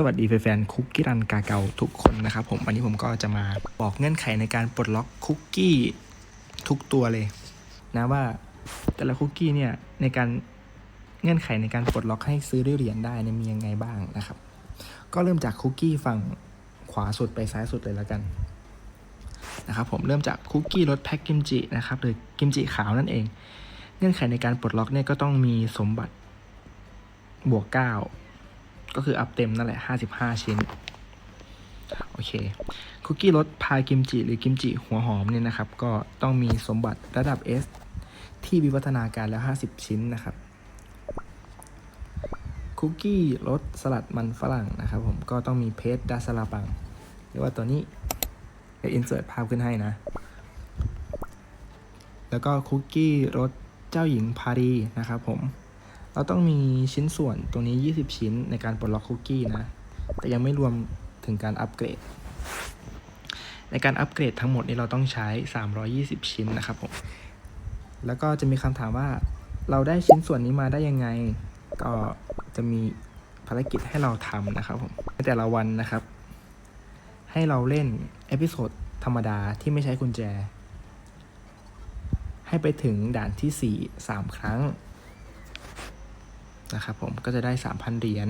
สวัสดีแฟนๆคุกกี้รันกาเกาทุกคนนะครับผมวันนี้ผมก็จะมาบอกเงื่อนไขในการปลดล็อกคุกกี้ทุกตัวเลย นะว่าแต่ละคุกกี้เนี่ยในการเงื่อนไขในการปลดล็อกให้ซื้อด้วยเหรียญได้เนี่ยมียังไงบ้างนะครับ ก็เริ่มจากคุกกี้ฝั่งขวาสุดไปซ้ายสุดเลยแล้วกันนะครับผมเริ่มจากคุกกี้รสแพ็กกิมจินะครับหรือกิมจิขาวนั่นเอง เงื่อนไขในการปลดล็อกเนี่ยก็ต้องมีสมบัติบวก9 ก็คืออัพเต็มนั่นแหละ 55 ชิ้น โอเค คุกกี้รสพายกิมจิ หรือกิมจิหัวหอมเนี่ยนะครับ ก็ต้องมีสมบัติระดับ S ที่วิวัฒนาการแล้ว 50 ชิ้นนะครับ คุกกี้รสสลัดมันฝรั่งนะครับผม ก็ต้องมีเพสดาสลาปัง หรือว่าตัวนี้เดี๋ยวอินเสิร์ตภาพขึ้นให้นะ แล้วก็คุกกี้รสเจ้าหญิงพารีนะครับผม เราต้องมีชิ้นส่วนตรงนี้ 20 ชิ้นในการปลดล็อกคุกกี้นะ แต่ยังไม่รวมถึงการอัปเกรด ในการอัปเกรดทั้งหมดนี้เราต้องใช้ 320 ชิ้นนะครับผม แล้วก็จะมีคำถามว่าเราได้ชิ้นส่วนนี้มาได้ยังไง ก็จะมีภารกิจให้เราทำนะครับผมในแต่ละวันนะครับ ให้เราเล่นเอพิโซดธรรมดาที่ไม่ใช้กุญแจ ให้ไปถึงด่านที่ 4 3 ครั้ง นะครับผมก็จะได้ 3,000 เหรียญ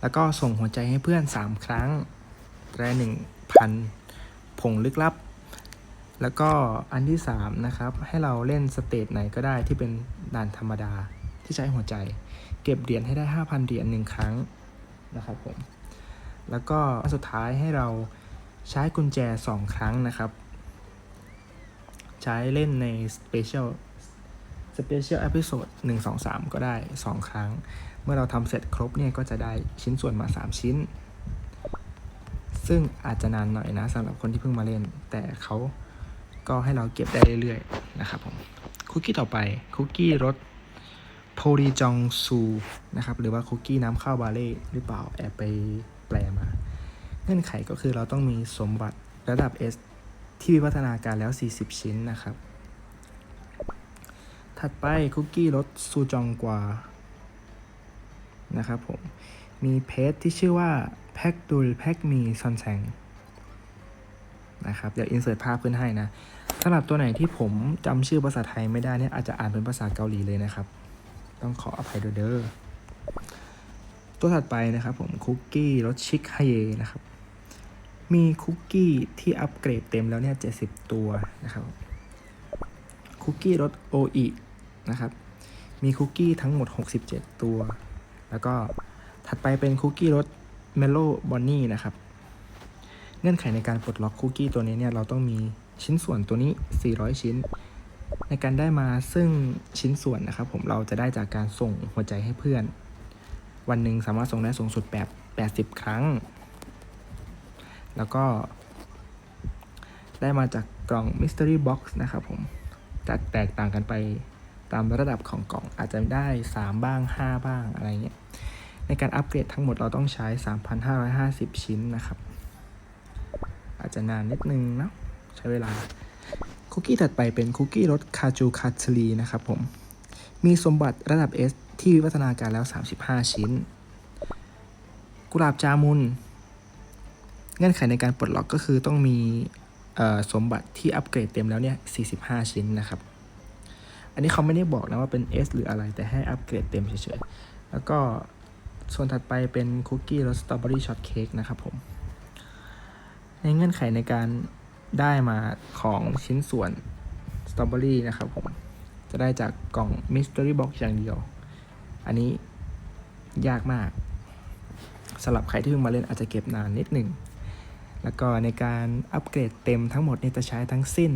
แล้วก็ส่งหัวใจให้เพื่อน 3 ครั้งได้1,000 ผงลึกลับ แล้วก็อันที่ 3 นะครับ ให้เราเล่นสเตจไหนก็ได้ที่เป็นด่านธรรมดาที่ใช้หัวใจ เก็บเหรียญให้ได้ 5,000 เหรียญหนึ่งครั้งนะครับผม แล้วก็อันสุดท้ายให้เราใช้กุญแจ 2 ครั้งนะครับ ใช้เล่นใน Special Special Episode 1 2 3ก็ได้ 2 ครั้ง เมื่อเราทำเสร็จครบเนี่ยก็จะได้ชิ้นส่วนมา 3 ชิ้น ซึ่งอาจจะนานหน่อยนะสำหรับคนที่เพิ่งมาเล่น แต่เขาก็ให้เราเก็บได้เรื่อยๆนะครับผมคุกกี้ต่อไปคุกกี้รสโพรีจองซูนะครับหรือว่าคุกกี้น้ำข้าวบาเล่หรือเปล่าแอบไปแปลมา เงื่อนไขก็คือเราต้องมีสมบัติระดับ S ที่วิวัฒนาการแล้ว 40 ชิ้นนะครับ ถัดไปคุกกี้รสซูจองกวา นะครับผม มีเพจที่ชื่อว่าแพ็กดูลแพ็กมีซอนแซงนะครับ เดี๋ยวอินเสิร์ตภาพขึ้นให้นะสำหรับตัวไหนที่ผมจำชื่อภาษาไทยไม่ได้เนี่ยอาจจะอ่านเป็นภาษาเกาหลีเลยนะครับ ต้องขออภัยด้วยเด้อตัวถัดไปนะครับผมคุกกี้รสชิคไฮเยนะครับ มีคุกกี้ที่อัปเกรดเต็มแล้วเนี่ย70ตัวนะครับ คุกกี้รสโออิ นะครับ มีคุกกี้ทั้งหมด 67 ตัว แล้วก็ถัดไปเป็นคุกกี้รสเมลโล่บอนนี่นะครับ เงื่อนไขในการปลดล็อกคุกกี้ตัวนี้เนี่ยเราต้องมีชิ้นส่วนตัวนี้ 400 ชิ้น ในการได้มาซึ่งชิ้นส่วนนะครับ ผมเราจะได้จากการส่งหัวใจให้เพื่อน วันหนึ่งสามารถส่งได้สูงสุดแบบ80 ครั้ง แล้วก็ ได้มาจากกล่อง Mystery Box นะครับผมจะแตกต่างกันไป ตามระดับของกล่องอาจจะได้ 3 บ้าง 5 บ้างอะไรเงี้ยในการอัปเกรดทั้งหมดเราต้องใช้ 3,550 ชิ้นนะครับ อาจจะนานนิดนึงนะใช้เวลา คุกกี้ถัดไปเป็นคุกกี้รสคาจูคาทลีนะครับผม มีสมบัติระดับ S ที่วิวัฒนาการแล้ว 35 ชิ้น กุหลาบจามุน เงื่อนไขในการปลดล็อกก็คือต้องมีสมบัติที่อัปเกรดเต็มแล้วเนี่ย 45 ชิ้นนะครับ อันนี้เขาไม่ได้บอกนะว่าเป็น S หรืออะไรแต่ให้อัปเกรดเต็มเฉยๆ แล้วก็ส่วนถัดไปเป็นคุกกี้รสสตรอเบอรี่ช็อตเค้กนะครับผม ในเงื่อนไขในการได้มาของชิ้นส่วนสตรอเบอรี่นะครับผม จะได้จากกล่องมิส Mystery Box อย่างเดียว อันนี้ยากมากสำหรับใครที่เพิ่งมาเล่นอาจจะเก็บนานนิดหนึ่ง แล้วก็ในการอัปเกรดเต็มทั้งหมดเนี่ยจะใช้ทั้งสิ้น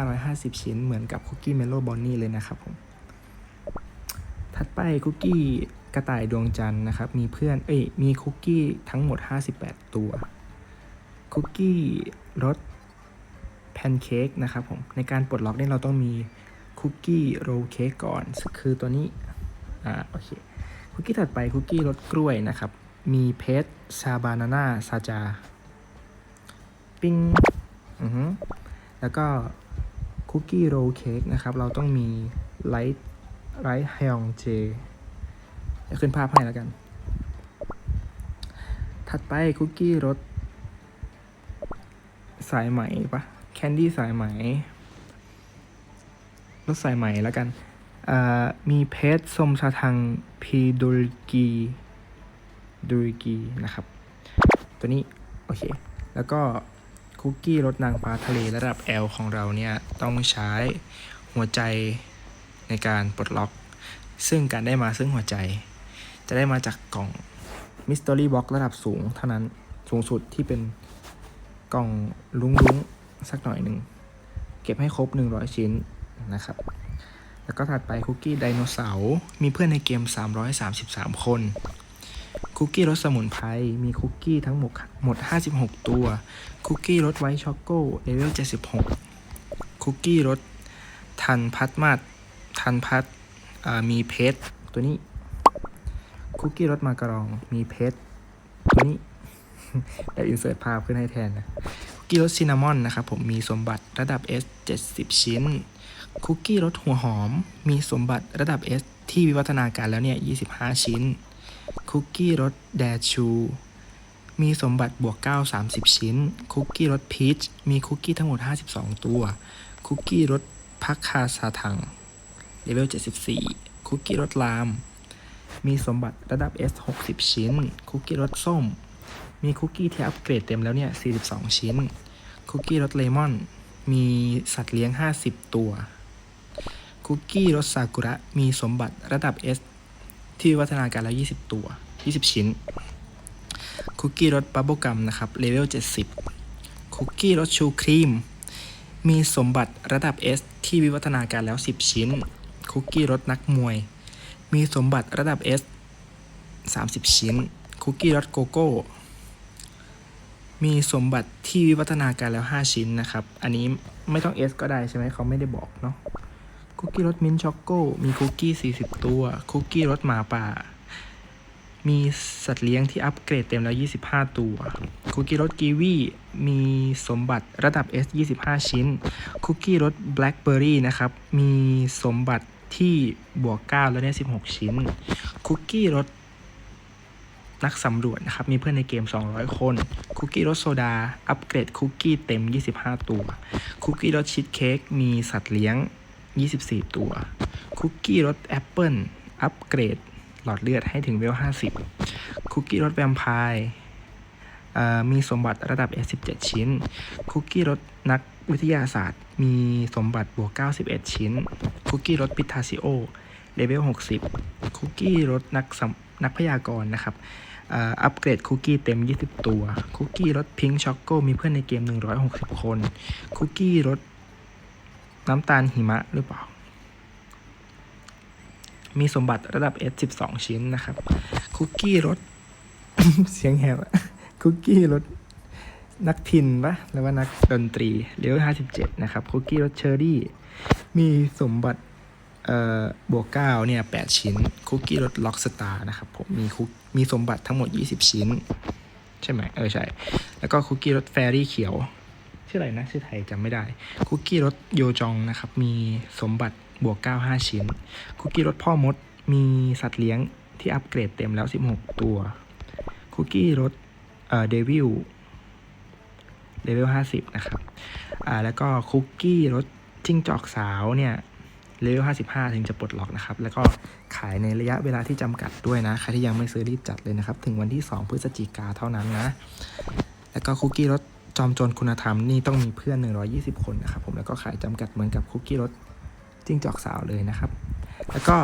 3,550 ชิ้นเหมือนกับคุกกี้เมโลบอนนี่เลยนะครับผมถัดไปคุกกี้กระต่ายดวงจันทร์นะครับ มีเพื่อนเอ้ยมีคุกกี้ทั้งหมด 58 ตัว คุกกี้รสแพนเค้กนะครับผม ในการปลดล็อกเนี่ยเราต้องมีคุกกี้โรลเค้กก่อน คือตัวนี้ อ่าโอเค คุกกี้ถัดไปคุกกี้รสกล้วยนะครับ มีเพสซาบานาน่าซาจา ปิ้งอือฮึแล้วก็คุกกี้โรลเค้กนะครับ เราต้องมีไลท์ไรท์ฮยองเจเดี๋ยวขึ้นภาพให้แล้วกัน ถัดไปคุกกี้รสสายไหมปะแคนดี้สายไหมรสสายไหมแล้วกันอ่ามีเพชรสมชาทังพีดูรกีดูรกีนะครับ ตัวนี้ โอเค แล้วก็ คุกกี้รสนางฟ้าทะเลระดับ L ของเราเนี่ยต้องใช้หัวใจในการปลดล็อก ซึ่งการได้มาซึ่งหัวใจ จะได้มาจากกล่องมิส Mystery Box ระดับสูงเท่านั้นสูงสุดที่เป็นกล่องลุ้งลุงๆสักหน่อยหนึ่ง เก็บให้ครบ 100 ชิ้นนะครับ แล้วก็ถัดไปคุกกี้ไดโนเสาร์มีเพื่อนในเกม 333 คน คุกกี้รสสมุนไพร มีคุกกี้ทั้งหมดหมด 56 ตัว คุกกี้รสไวท์ช็อกโกเลเวล 76 คุกกี้รสทันพัดมาดทันพัดมีเพชรตัวนี้ คุกกี้รสมาการอง มีเพชรตัวนี้แต่อินเสิร์ตภาพขึ้นให้แทนนะคุกกี้รสซินนามอนนะครับผมมีสมบัติระดับ S 70 ชิ้น คุกกี้รสหัวหอม มีสมบัติระดับ S ที่วิวัฒนาการแล้วเนี่ย 25 ชิ้น คุกกี้รสแดชู มีสมบัติบวก 9 30 ชิ้น คุกกี้รสพีช มีคุกกี้ทั้งหมด 52 ตัว คุกกี้รสพักคาซาทังเลเวล 74 คุกกี้รสลาม มีสมบัติระดับ S 60 ชิ้น คุกกี้รสส้ม มีคุกกี้ที่อัปเกรดเต็มแล้วเนี่ย 42 ชิ้น คุกกี้รสเลมอน มีสัตว์เลี้ยง 50 ตัว คุกกี้รสซากุระ มีสมบัติระดับ S ที่วิวัฒนาการแล้ว 20 ตัว 20 ชิ้น คุกกี้รสบับเบิลกัมนะครับเลเวล 70 คุกกี้รสชูครีม มีสมบัติระดับ S ที่วิวัฒนาการแล้ว 10 ชิ้น คุกกี้รสนักมวย มีสมบัติระดับ S 30 ชิ้น คุกกี้รสโกโก้ มีสมบัติที่วิวัฒนาการแล้ว 5 ชิ้นนะครับ อันนี้ไม่ต้อง S ก็ได้ใช่ไหมเขาไม่ได้บอกเนาะ คุกกี้รสมิ้นท์ช็อกโก้ มีคุกกี้ 40 ตัว คุกกี้รสหมาป่า มีสัตว์เลี้ยงที่อัปเกรดเต็มแล้ว 25 ตัว คุกกี้รสกีวี มีสมบัติระดับ S 25 ชิ้น คุกกี้รสแบล็คเบอร์รี่นะครับ มีสมบัติที่บวก 9 แล้วเนี่ย 16 ชิ้น คุกกี้รสนักสำรวจนะครับ มีเพื่อนในเกม 200 คน คุกกี้รสโซดา อัปเกรดคุกกี้เต็ม 25 ตัว คุกกี้รสชีสเค้ก มีสัตว์เลี้ยง 24 ตัว คุกกี้รสแอปเปิลอัปเกรด หลอดเลือดให้ถึงเวล 50 คุกกี้รสแวมไพร์มีสมบัติระดับ S17 ชิ้น คุกกี้รสนักวิทยาศาสตร์ มีสมบัติบวก 91 ชิ้น คุกกี้รสพิทาซิโอเลเวล 60 คุกกี้รสนักนักพยากรณ์นะครับอัปเกรดคุกกี้เต็ม 20 ตัว คุกกี้รสพิงช็อกโกมีเพื่อนในเกม 160 คน คุกกี้รส น้ำตาลหิมะหรือเปล่า มีสมบัติระดับ S 12 ชิ้นนะครับ คุกกี้รสเสียงแหบคุกกี้รสนักพินปะหรือว่านักดนตรีเลเวล57นะครับ คุกกี้รสเชอร์รี่ มีสมบัติเอ่อบวก9เนี่ย8ชิ้น คุกกี้รสล็อกสตาร์นะครับผมมีคุกมีสมบัติทั้งหมด20ชิ้น ใช่ไหมเออใช่ แล้วก็คุกกี้รสแฟรี่เขียว ชื่ออะไรนะชื่อไทยจำไม่ได้ คุกกี้รสโยจองนะครับ มีสมบัติบวก 9 5 ชิ้น คุกกี้รสพ่อมด มีสัตว์เลี้ยงที่อัปเกรดเต็มแล้ว 16 ตัว คุกกี้รสเอ่อเดวิลเลเวล50 นะครับ อ่า แล้วก็คุกกี้รสจิ้งจอกสาวเนี่ยเลเวล55 ถึงจะปลดล็อกนะครับ แล้วก็ขายในระยะเวลาที่จำกัดด้วยนะ ใครที่ยังไม่ซื้อรีบจัดเลยนะครับ ถึงวันที่ 2 พฤศจิกาเท่านั้นนะ แล้วก็คุกกี้รส จอมโจรคุณธรรมนี่ต้องมีเพื่อน 120 คนนะครับผมแล้วก็ขายจำกัดเหมือนกับคุกกี้รสจิ้งจอกสาวเลยนะครับ แล้วก็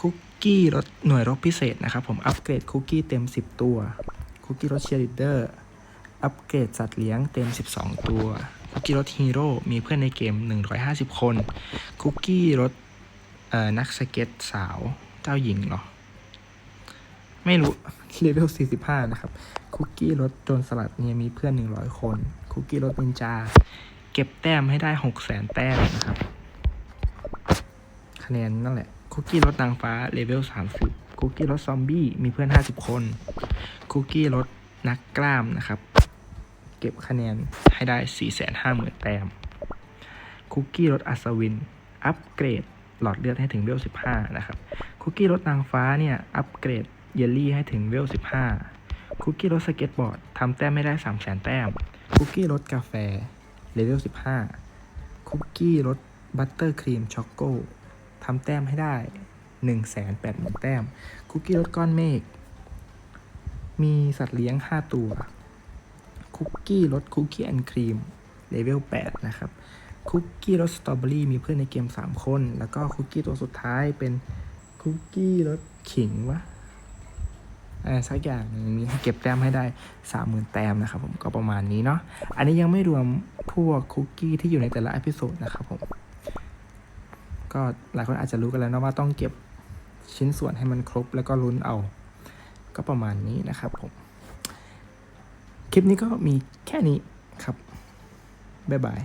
คุกกี้รสหน่วยรบพิเศษนะครับผมอัปเกรดคุกกี้เต็ม 10 ตัวคุกกี้รสเชียร์ลีดเดอร์อัปเกรดสัตว์เลี้ยงเต็ม 12 ตัวคุกกี้รสฮีโร่มีเพื่อนในเกม 150 คน คุกกี้รสเอ่อนักสเก็ตสาวเจ้าหญิงเหรอ ไม่รู้เลเวล45 นะครับ คุกกี้รสโจรสลัดเนี่ยมีเพื่อน 100 คน คุกกี้รสนินจา เก็บแต้มให้ได้ 600,000แต้มนะครับ คะแนนนั่นแหละ คุกกี้รสนางฟ้าเลเวล30 คุกกี้รสซอมบี้มีเพื่อน 50 คน คุกกี้รสนักกล้ามนะครับ เก็บคะแนนให้ได้ 450,000 แต้ม คุกกี้รสอัศวิน อัปเกรดหลอดเลือดให้ถึงเลเวล15 นะครับ คุกกี้รสนางฟ้าเนี่ยอัปเกรด เยลลี่ให้ถึงเวล 15 คุกกี้รสสเก็ตบอร์ดทำแต้มไม่ได้ 3 0 0แสนแต้ม คุกกี้รสกาแฟเลเวล 15 คุกกี้รสบัตเตอร์ครีมช็อกโกทำแต้มให้ได้ 1 8 0 0 0 0 แต้ม คุกกี้รสก้อนเมฆ มีสัตว์เลี้ยง 5 ตัว คุกกี้รสคุกกี้แอนครีมเลเวล 8 นะครับคุกกี้รสสตรอเบอรี่มีเพื่อนในเกม 3 คน แล้วก็คุกกี้ตัวสุดท้ายเป็นคุกกี้รสขิงวะ อะไรสักอย่างหนึ่งมีเก็บแต้มให้ได้ 30,000 แต้มนะครับผมก็ประมาณนี้เนาะอันนี้ยังไม่รวมพวกคุกกี้ที่อยู่ในแต่ละอพิโซดนะครับผมก็หลายคนอาจจะรู้กันแล้วนะว่าต้องเก็บชิ้นส่วนให้มันครบแล้วก็ลุ้นเอา ก็ประมาณนี้นะครับผม คลิปนี้ก็มีแค่นี้ครับ บ๊ายบาย